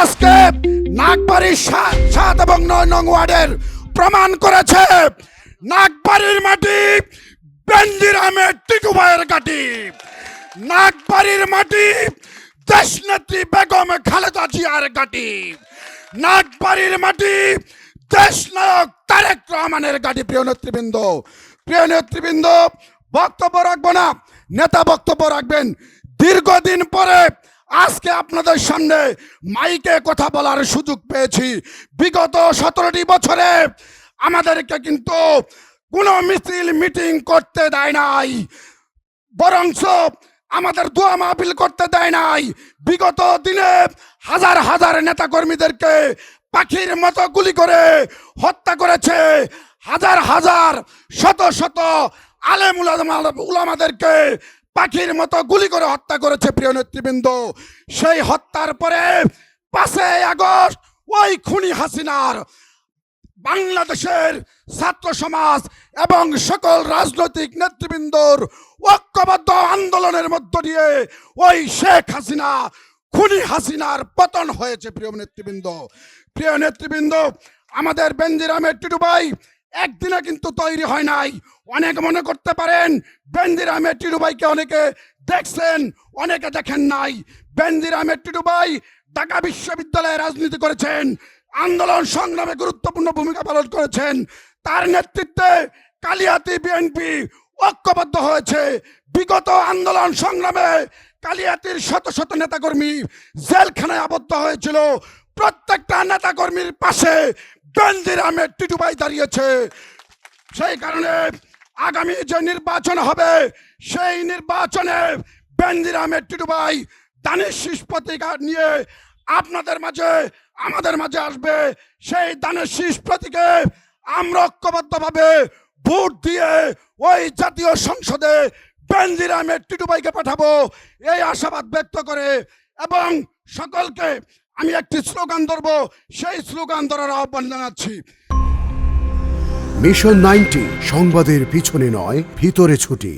আজকে নাগবাড়ির সাত এবং নয় নং ওয়ার্ডের প্রমাণ করেছে, নাগবাড়ির মাটি বেঞ্জিরামের টিকু ভাইয়ের কাটি নাগবাড়ির মাটি দেশনেত্রী বেগম খালেদা জিয়ার গাটি নাগবাড়ির মাটি দেশ নায়ক তারেক রহমানের গাড়ি প্রিয় নেতৃবৃন্দ। প্রিয় নেতৃবৃন্দ, বক্তব্য রাখব না, নেতা বক্তব্য রাখবেন। দীর্ঘদিন পরে আজকে আপনাদের সামনে মাইকে কথা বলার সুযোগ পেয়েছি। বিগত সতেরোটি বছরে আমাদেরকে কিন্তু কোনো মিছিল, মিটিং করতে দেয় নাই। বরংস আমাদের দোয়া মাহফিল করতে দেয় নাই। বিগত দিনে হাজার হাজার নেতা কর্মীদেরকে পাখির মতো গুলি করে হত্যা করেছে। হাজার হাজার, শত শত আলেম উলামা- উলামাদেরকে পাখির মতো গুলি করে হত্যা করেছে প্রিয় নেতৃবৃন্দ। সেই হত্যার পরে পাঁচই আগস্ট ওই খুনি হাসিনার বাংলাদেশের ছাত্র সমাজ এবং সকল রাজনৈতিক নেতৃবৃন্দর ঐক্যবদ্ধ আন্দোলনের মধ্য দিয়ে ওই শেখ হাসিনা, খুনি হাসিনার পতন হয়েছে প্রিয় নেতৃবৃন্দ। প্রিয় নেতৃবৃন্দ, আমাদের বেঞ্জিরামের টিটুবাই একদিনে কিন্তু তৈরি হয় নাই। অনেক মনে করতে পারেন বেঞ্জিরামের টিটুবাইকে অনেকে দেখছেন, অনেকে দেখেন নাই। বেঞ্জিরামের টিটুবাই ঢাকা বিশ্ববিদ্যালয়ে রাজনীতি করেছেন, আন্দোলন সংগ্রামে গুরুত্বপূর্ণ ভূমিকা পালন করেছেন। তার নেতৃত্বে কালিয়াতি বিএনপি ঐক্যবদ্ধ হয়েছে। বিগত আন্দোলন সংগ্রামে কালিয়াতির শত শত নেতাকর্মী জেলখানায় আবদ্ধ হয়েছিল। প্রত্যেকটা নেতাকর্মীর পাশে বেনজির আহমেদ টিটুবাই দাঁড়িয়েছে। সেই কারণে আগামী যে নির্বাচন হবে, সেই নির্বাচনে বেনজির আহমেদ টিটুবাই দানিশ শীষ প্রতীকা নিয়ে আপনাদের মাঝে, আমাদের মাঝে আসবে। সেই দানের শীষ প্রতীকে আমরা ঐক্যবদ্ধভাবে ভোট দিয়ে ওই জাতীয় সংসদে বেনজির আহমেদ টিটুবাইকে পাঠাবো। এই আশাবাদ ব্যক্ত করে এবং সকলকে আমি একটি স্লোগান ধরবো, সেই স্লোগান ধরার আহ্বান জানাচ্ছি। মিশন নাইনটি সংবাদের পিছনে নয়, ভিতরে ছুটি।